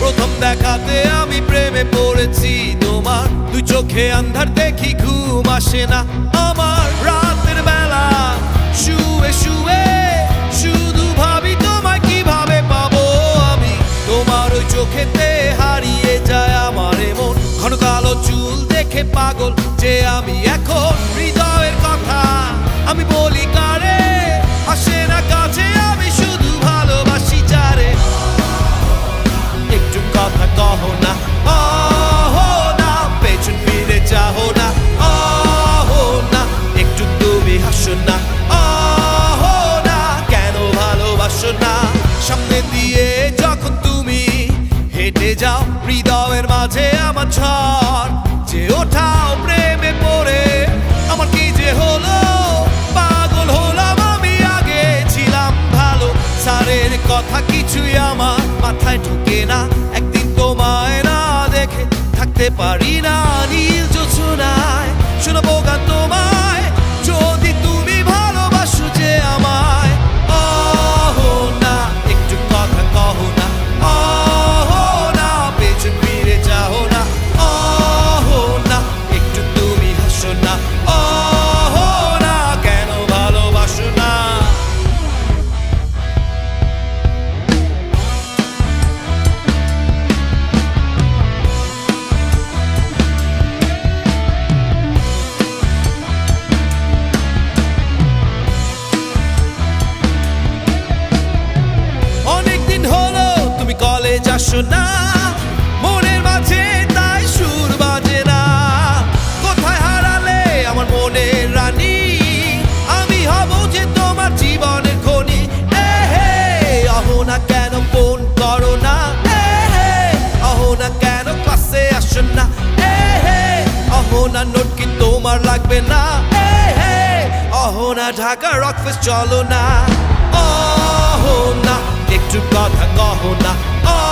প্রথম দেখাতে আমি প্রেমে পড়েছি তোমার। তুই চোখে আন্ধার দেখি ঘুম আসে না। আমার রাতের বেলা শুয়ে শুয়ে শুধু ভাবি তোমায় কীভাবে পাবো আমি। তোমার ওই চোখেতে হারিয়ে যায় আমার মন। ঘন কালো চুল দেখে পাগল যে আমি এখন। যাও, হৃদয়ের মাঝে আমার ঝড়। যে ওঠাও প্রেমে পড়ে, আমার কি যে হলো? পাগল হলাম আমি, আগে ছিলাম ভালো। সারের কথা কিছুই আমার মাথায় ঢুকে না। একদিন তোমায় না দেখে থাকতে পারি না। না ঢাকা রকফেস চলো না। ও না একটু কথা কহ না। অহো